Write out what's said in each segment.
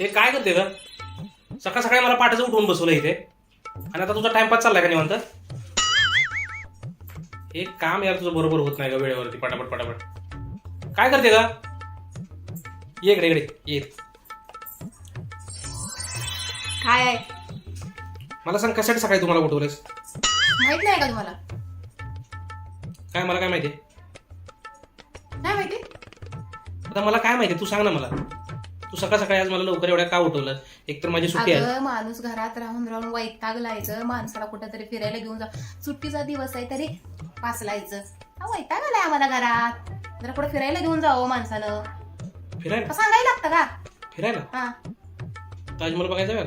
हे काय करते ग? सकाळ सकाळी मला पाठाचं उठवून बसवलं इथे. आणि आता तुझा टाइमपास चाललाय का निवांत? हे काम यार तुझं बरोबर होत नाही का वेळेवरती पटापट पटापट. काय करते का ये इकडे इकडे ये. काय आहे? मला सांग कशासाठी सकाळी तुम्हाला उठवलंस माहीत नाही का तुम्हाला? काय मला काय माहिती? नाही माहिती. आता मला काय माहिती? तू सांग ना मला. तू सकाळ सकाळी आज मला लवकर एवढ्या का उठवलं एक तर माझी सुट्टी आहे. अगं माणूस घरात राहून राहून वैतागलायचं माणसाला कुठेतरी फिरायला घेऊन जा. सुट्टीचा दिवस आहे तरी पासलायचं हा वैतागलाय आम्हाला घरात. जरा कुठे फिरायला घेऊन जावं माणसानं. फिरायला? सांगायला लागतं का? फिरायला? हा. ताजमहल बघायचा का?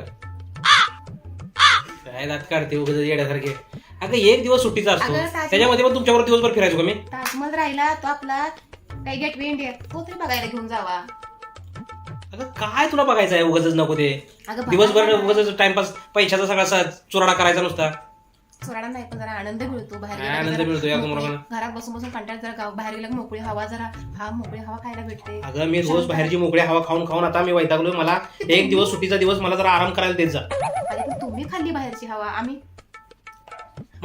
काय दात काढते उगाच येड्यासारखे. अगं एक दिवस सुट्टीचा असतो. अगं, ताजमहल- त्याच्यामध्ये पण तुमच्यावर दिवसभर फिरायचो का मी? ताजमहल राहिला तो आपला काही गेटवे इंडिया तो तरी बघायला घेऊन जावा. अगं काय तुला बघायचं आहे उगाच नको ते? अगं दिवसभर. उगाच टाइमपास पैशाचा सगळा सा- चुराडा करायचा नुसता. चोराडा नाही पण जरा आनंद मिळतो बाहेर काय आनंद मिळतो या मोकळी-? घरात बसून बसून कंटाळ जरा गाव बाहेर गेला मोकळी हवा जरा. हा मोकळी हवा खायला भेटते. अगं मी रोज बाहेरची मोकळी हवा खाऊन खाऊन आता मी वैतागलोय. मला एक दिवस सुट्टीचा दिवस मला जरा आराम करायला देत जा. अरे पण तुम्ही खाल्ली बाहेरची हवा. आम्ही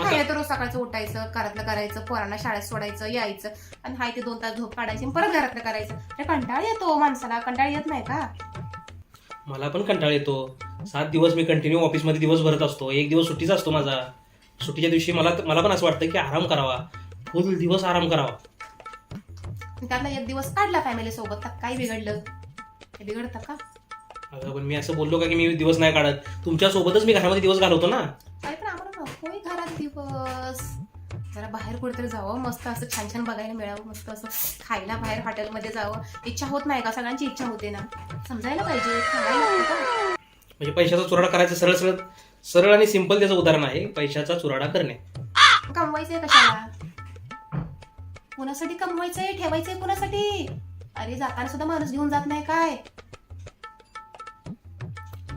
काय तर रोज सकाळचं उठायचं घरातलं करायचं पोरांना शाळेत सोडायचं यायचं आणि हाय ते दोन तास झोप काढायची आणि परत घरातलं करायचं. अरे कंटाळ येतो माणसाला कंटाळ येत नाही का? मला पण कंटाळ येतो. सात दिवस मी कंटिन्यू ऑफिसमध्ये दिवस भरत असतो. एक दिवस सुट्टीचा असतो माझा. सुट्टीच्या दिवशी मला मला पण असं वाटतं की आराम करावा. फुल दिवस आराम करावा. त्यातला एक दिवस काढला फॅमिली सोबत तर काय बिघडलं? हे बिघडतं का? अगं पण मी असं बोललो का की मी दिवस नाही काढत? तुमच्या सोबतच मी घरामध्ये दिवस घालवतो ना. दिवस जरा बाहेर कुठेतरी जावं. मस्त असं छान छान बघायला मिळावं. मस्त असं खायला बाहेर हॉटेलमध्ये जावं. इच्छा होत नाही का? सगळ्यांची इच्छा होते ना. समजायला पाहिजे. म्हणजे पैशाचा चुराडा करायचं सरळ सरळ सरळ आणि सिंपल त्याचं उदाहरण आहे. पैशाचा चुराडा करणे. कमवायचंय कशाला? कुणासाठी कमवायचंय? ठेवायचंय कुणासाठी? अरे जाताना सुद्धा माणूस घेऊन जात नाही काय?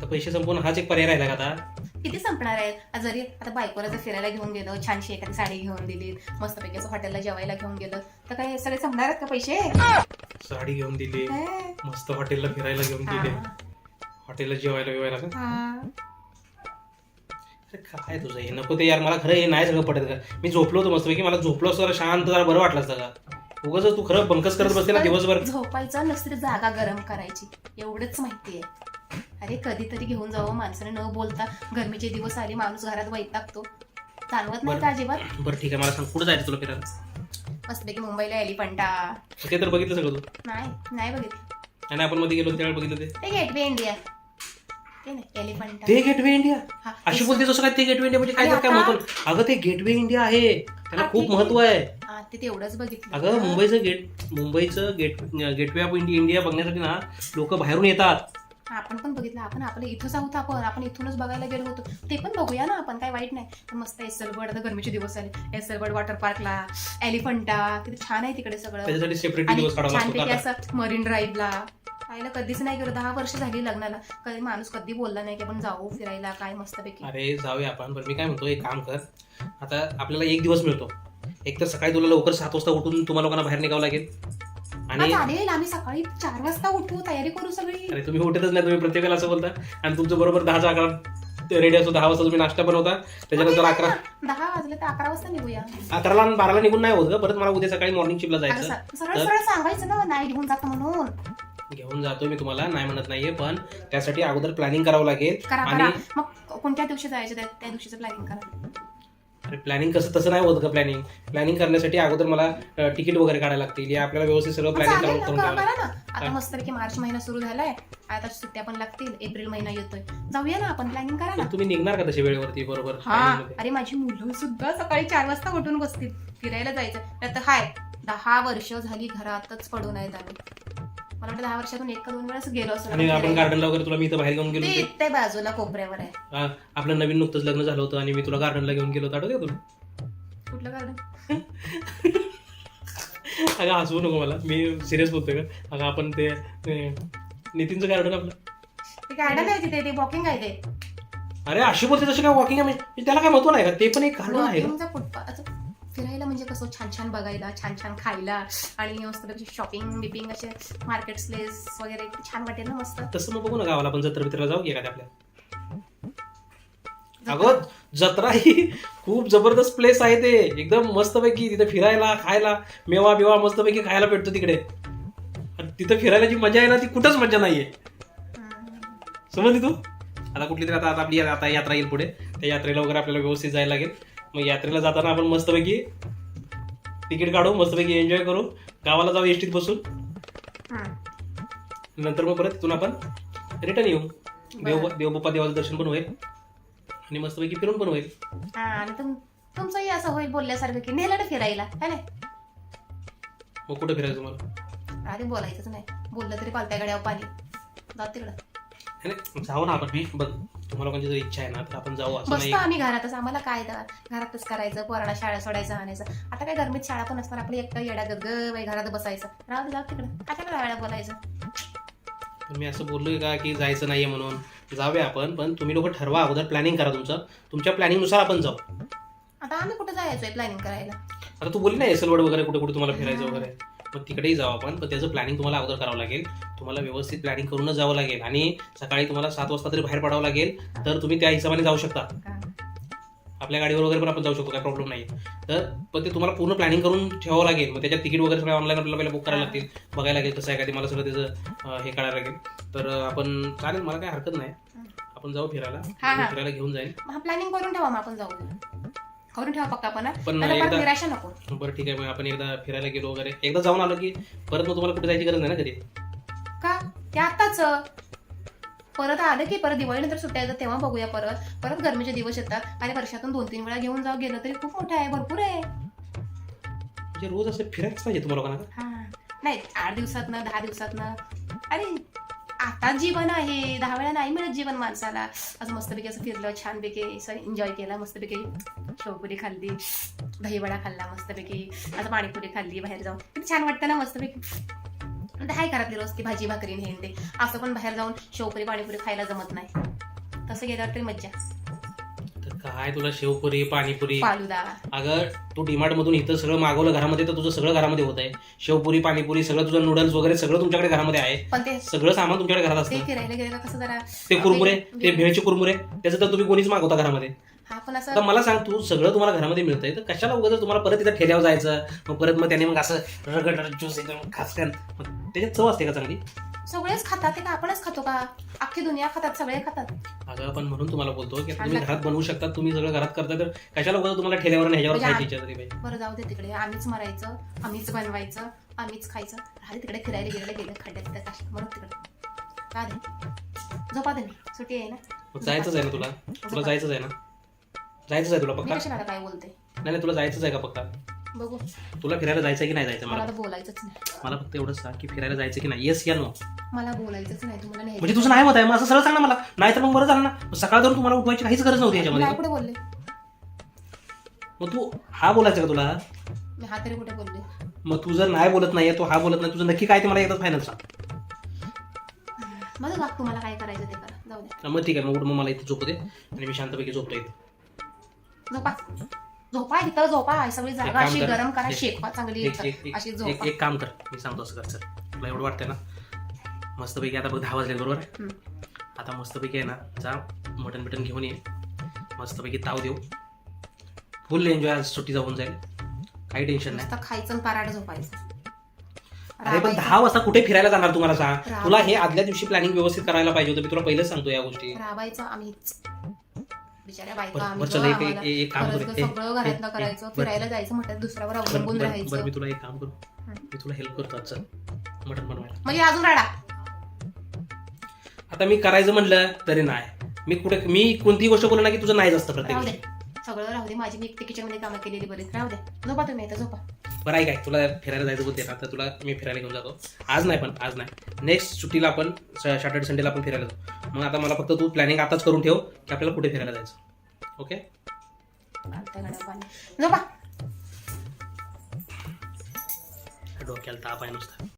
तर पैसे संपवून हाच एक पर्याय राहिला का आता? किती संपणार आहेत आज जरी आता बायकोला जर फिरायला घेऊन गेलं छानशी एखादी साडी घेऊन दिली मस्तपैकी असं हॉटेलला जेवायला घेऊन गेलं तर काय सगळे संपणार आहेत का पैसे? साडी घेऊन दिली? मस्त हॉटेलला फिरायला घेऊन गेले. हा. हॉटेलला जेवायला बिवायला का? हा. अरे काय तुझं हे नको ते यार मला खरं हे नाही सगळं पटत. का मी झोपलो होतो मस्तपैकी मला झोपलो असतो जरा शांत जरा बरं वाटलं असतं का? उगाच तू खरं बंकस करत बसते ना दिवसभर. झोपायचं नसतरी जागा गरम करायची. एवढंच माहितीये अरे कधीतरी घेऊन जावं माणसाने. न बोलता गरमीचे दिवस आले माणूस घरात वैतागतो. जाणवत नाही का अजिबात? बरं ठीक आहे. मला सांग कुठं जायचं तुला फिरायला? मस्तपैकी मुंबईला एलिफंटा ते तर बघितलं सगळं तू. नाही नाही बघितलं. आणि आपण मध्ये गेलो त्यावेळेला बघितलं ते. ते गेटवे इंडिया ते नाही एलिफंटा ते गेटवे इंडिया हा, अशी बोलते जसं काय ते गेटवे इंडिया म्हणजे काय तर काय आता- महत्त्व? अगं ते गेटवे इंडिया आहे. त्याला हा, खूप ठीक महत्त्व आहे. हा ते तेवढंच बघितलं. अगं मुंबईचं गेट मुंबईचं gate gateway of India India बघण्यासाठी ना लोक बाहेरून येतात. आपण पण बघितलं आपण आपलं इथंच आहोत आपण आपण इथूनच बघायला गेलो होतो. ते पण बघूया ना आपण काय वाईट नाही. पण मस्त एसलबड आता गरमीचे दिवस आले. एसलबड वॉटर पार्कला एलिफंटा किती छान आहे तिकडे सगळं. आणि लागतो छानपैकी. असं मरीन ड्राईव्हला खायला कधीच नाही गेलो दहा वर्ष झाली लग्नाला. कधी माणूस कधी बोलला नाही की आपण जाऊ फिरायला काय मस्तपैकी. अरे जाऊया आपण. पण मी काय म्हणतो एक काम कर. आता आपल्याला एक दिवस मिळतो. एक तर सकाळी तुला लवकर सात वाजता उठून तुम्हाला लोकांना बाहेर निघावं लागेल. आणि चालेल आम्ही सकाळी चार वाजता उठू तयारी करू सगळी. अरे तुम्ही उठतच नाही तुम्ही प्रत्येकाला असं बोलता. आणि तुमचं बरोबर दहाचा अकरा रेडी असतो दहा वाजता तुम्ही नाश्ता बनवता. त्याच्यानंतर अकरा दहा वाजले तर अकरा वाजता निघूया. अकराला आणि बाराला निघून नाही होत ग परत मला उद्या सकाळी मॉर्निंग शिपला जायचं. सरळ तर- सरळ सांगायचं ना नाही घेऊन जातो म्हणून. घेऊन जातो मी तुम्हाला नाही म्हणत नाहीये पण त्यासाठी अगोदर प्लॅनिंग करावं लागेल. करा करा. आणि मग कोणत्या दिवशी जायचं? त्या त्या दिवशीचं प्लॅनिंग करा. प्लॅनिंग कसं तसं नाही होत का प्लॅनिंग प्लॅनिंग करण्यासाठी अगोदर मला तिकीट वगैरे काढायला लागतील. या आपल्याला व्यवस्थित सगळं मग प्लॅनिंग चालेल करून ना. आता मस्त की मार्च महिना सुरू झालाय. आता सुट्ट्या पण लागतील. एप्रिल महिना येतोय. जाऊया ना आपण. प्लॅनिंग करा ना. पण तुम्ही निघणार का तशी वेळेवरती? बरोबर. हा. Timing मध्ये? अरे माझी मुलं सुद्धा सकाळी चार वाजता उठून बसतील. फिरायला जायचं. त्यात हाय दहा वर्ष झाली घरातच पडून आहेत आम्ही. मला वाटतं दहा वर्षातून एक का दोन वेळेस गेलो असं आणि आपण गार्डनला वगैरे तुला मी इथं बाहेर घेऊन गेलो ते होते? बाजूला कोपऱ्यावर आहे. हा, आपलं नवीन नुकतंच लग्न झालं होतं आणि मी तुला गार्डनला घेऊन गेलो होतो. आठवते का तुला? कुठलं गार्डन अगं हसवू नको मला. मी सिरियस बोलतोय का अगं आपण ते नितीनचं गार्डन आपलं. ते गार्डन आहे तिथे ते वॉकिंग आहे ते. अरे अशी बोलते तशी काय वॉकिंग आहे? म्हणजे त्याला काय महत्त्व नाही का? ते पण एक गार्डन आहे फुटपाथ. म्हणजे कसं छान छान बघायला छान छान खायला आणि मस्त शॉपिंग बिपिंग असे मार्केट प्लेस वगैरे छान वाटेल ना मस्त. तसं मग बघू ना गावाला आपण जत्रा बित्राला जाऊ एखाद्या आपल्या. अगं जत्रा ही खूप जबरदस्त प्लेस आहे ते. एकदम मस्तपैकी तिथे फिरायला खायला मेवा बिवा मस्तपैकी खायला भेटतो तिकडे. तिथं फिरायला जी मजा आहे ना ती कुठंच मजा नाहीये. समजली तू? आता कुठली तरी आता आता आपली आता यात्रा येईल पुढे. त्या यात्रेला वगैरे आपल्याला व्यवस्थित जायला लागेल. मग यात्रेला जाताना आपण मस्तपैकी तिकीट काढू मस्तपैकी एन्जॉय करू गावाला जाऊ एसटीत बसून. नंतर मग परत तिथून आपण रिटर्न येऊ. देव. देवबाप्पा देवाचं दर्शन पण होईल. आणि मस्तपैकी फिरून पण होईल. हा आणि तुम तुमचंही असं होईल बोलल्यासारखं की नेलं ना फिरायला है ना? मग कुठं फिरायचं तुम्हाला? आधी बोलायचंच नाही. बोललं तरी पालत्या गड्यावर पाणी. जात तिकडं. जाऊ ना आपण मी. बघ तुम्हाला कोणती जर इच्छा आहे ना तर आपण जाऊ असं बसतो आम्ही घरातच. आम्हाला काय तर घरातच करायचं पोराला शाळा सोडायचं आणायचं. आता काय गरमीत शाळा पण असणार आपली एकटा येड्या बाई घरात बसायचं. राहू दे जाऊ तिकडं. काय वेळा बोलायचं? तर मी असं बोललोय का की जायचं नाहीये म्हणून. जाऊया आपण पण तुम्ही लोक ठरवा अगोदर प्लॅनिंग करा तुमचं. तुमच्या प्लॅनिंगनुसार आपण जाऊ. आता आम्ही कुठे जायचंय प्लॅनिंग करायला? आता तू बोलली ना एसलवड वगैरे कुठे कुठे तुम्हाला फिरायचं वगैरे? मग तिकडेही जाऊ आपण. पण त्याचं प्लॅनिंग तुम्हाला अगोदर करावं लागेल. तुम्हाला व्यवस्थित प्लॅनिंग करूनच जावं लागेल. आणि सकाळी तुम्हाला सात वाजता तरी बाहेर पडावं लागेल. तर तुम्ही त्या हिशोबाने जाऊ शकता? आपल्या गाडीवर वगैरे पण आपण जाऊ शकतो. काय प्रॉब्लेम नाही तर पण ते तुम्हाला पूर्ण प्लॅनिंग करून ठेवावं लागेल. मग त्याच्यात तिकीट वगैरे सगळं ऑनलाईन आपल्याला पहिला बुक करायला लागतील. बघायला लागेल कसं आहे का ते. मला सगळं त्याचं हे काढायला लागेल. तर आपण चालेल. मला काय हरकत नाही. आपण जाऊ फिरायला. फिरायला घेऊन जाईल. प्लॅनिंग करून ठेवा मग आपण जाऊ. करून ठेवा पक्का पण हा. पण परत एकदा निराशा नको. बरं ठीक आहे. मग आपण एकदा फिरायला गेलो वगैरे. एकदा जाऊन आलो की परत मग तुम्हाला कुठे जायची गरज नाही ना कधी? का? ते आताच परत आलं की परत दिवाळीनंतर सुट्ट्या येतात तेव्हा बघूया परत. परत गरमीचे दिवस येतात आणि वर्षातून दोन तीन वेळा घेऊन जाऊ गेलं तरी खूप मोठं आहे भरपूर आहे. म्हणजे रोज असं फिरायलाच पाहिजे तुम्हाला लोकांना हा. नाही आठ दिवसातनं दहा दिवसातनं. अरे आता जीवन आहे. दहा वेळा नाही मिळत जीवन माणसाला. असं मस्तपैकी असं फिरलं छानपैकी असं एन्जॉय केला मस्तपैकी शेवपुरी खाल्ली दहीवडा खाल्ला मस्तपैकी आता पाणीपुरी खाल्ली बाहेर जाऊन. किती छान वाटतं ना मस्तपैकी. आता हाय घरातली रोज ती भाजी भाकरी हे ते. असं पण बाहेर जाऊन शेवपुरी पाणीपुरी खायला जमत नाही. तसं गेल्यावर तरी मज्जा. काय तुला शेवपुरी पाणीपुरी? फालुदा. अगं तू डिमार्ट मधून इथं सगळं मागवलं घरामध्ये तर तुझं सगळं घरामध्ये होत आहे शेवपुरी पाणीपुरी सगळं तुझं नूडल्स वगैरे सगळं तुमच्याकडे घरामध्ये आहे. पण ते सगळं सामान तुमच्याकडे घरात ते असतं फिरायला गेलेलं कसं जरा ते कुरमुरे ते भेळचे कुरमुरे त्याचं तर तुम्ही कोणीच मागवता घरामध्ये. हा पण असं तर मला सांग तू सगळं तुम्हाला घरामध्ये मिळतंय तर कशाला उगाच तुम्हाला परत तिथं ठेल्यावर जायचं? मग परत मग त्याने मग असं रगड ज्यूस एकदम खासकन मग त्याच्यात चव असते का चांगली? सगळेच खातात ते का आपणच खातो का? अख्खी दुनिया खातात सगळे खातात. अगं पण म्हणून तुम्हाला बोलतो की तुम्ही. घरात बनवू शकता तुम्ही सगळं घरात करता तर कशाला उगाच तुम्हाला ठेल्यावर आणि ह्याच्यावर म्हणजे खायची इच्छा तरी पाहिजे? बरं जाऊ दे तिकडे. आम्हीच मरायचं आम्हीच बनवायचं आम्हीच खायचं. राहते तिकडे फिरायला गेलेलं गेलं खड्ड्यात तिथं काशी म्हणत तिकडे. का दे. झोपा दे सुट्टी आहे ना? मग जायचंच आहे ना तुला? तुला जायचंच आहे ना? जायचंच आहे तुला मी पक्का? कशाला आता काय बोलते? नाही नाही तुला जायचंच आहे का पक्का? बघू. तुला फिरायला जायचं की नाही जायचं मला? मला बोलायचंच नाही. मला फक्त एवढंच सांग की फिरायला जायचं की नाही. येस या नो मला बोलायचंच नाही. तुम्हाला नाही म्हणजे तुझं नाही मत आहे. मग असं सरळ सांग ना मला. नाही तर मग बरं झालं ना. मग सकाळ धरून तुम्हाला उठवायची काहीच गरज नव्हती याच्यामध्ये. नाही कुठे बोलले? मग तू हा बोलायचं का तुला? मी हा तरी कुठे बोलले? मग तू जर नाही बोलत नाहीये तो हा बोलत नाही. तुझं नक्की काय ते मला एकदा फायनल सांग बघ तुम्हाला काय करायचं ते करा. जाऊ दे. मग ठीक आहे. मग उठ मग मला इथे झोपू दे. आणि मी शांतपैकी झोपतो इथे झोपा. झोपा इथं झोपा. सगळी जागा अशी. गरम करा शेकवा चांगली अशी एक झोपा. एक काम कर. मी सांगतो असं कर चल. तुला एवढं वाटतंय ना? मस्तपैकी आता बघ दहा वाजले बरोबर. आता मस्तपैकी आहे ना जा मटन बिटन घेऊन ये. मस्तपैकी ताव देऊ. फुल एन्जॉय आज सुट्टी जाऊन जाईल. काही टेन्शन नाही. खायचं पराठ झोपायचं. अरे पण. दहा वाजता कुठे फिरायला जाणार तुम्हाला सांग? तुला हे आदल्या दिवशी प्लॅनिंग व्यवस्थित करायला पाहिजे होतं. मी तुला पहिलेच सांगतो या गोष्टी. राबायचं आम्हीच. बिचाऱ्या बायका बरं आम्ही बरं, चल गं, एक आम्हाला एक- एक काम खरंच करू गं, ए, सगळं ए, करायचं बरं. फिरायला जायचं म्हटलं दुसऱ्यावर बरं अवलंबून बरं- राहायचं. बरं मी तुला एक काम करू. हं. मी तुला हेल्प करतो आज चल. मटन बनवायला. म्हणजे अजून राडा. आता मी करायचं म्हणलं तरी नाही. मी कुठे मी कोणतीही गोष्ट बोलू ना की तुझं नाही असतं प्रत्येक राहू दे. गोष्टी. सगळं राहू दे. माझी मी एकटी किचनमध्ये कामं केलेली बरी राहू दे. झोपा तुम्ही आता झोपा. बरं आहे काय तुला फिरायला जायचं बोलते ना तर तुला मी फिरायला घेऊन जातो. आज नाही पण आज नाही. नेक्स्ट सुट्टीला आपण सॅटर्डे संडेला आपण फिरायला जाऊ. मग आता मला फक्त तू प्लॅनिंग आताच करून ठेव की आपल्याला कुठे फिरायला जायचं. ओके डोक्याला ताप आहे नुसता.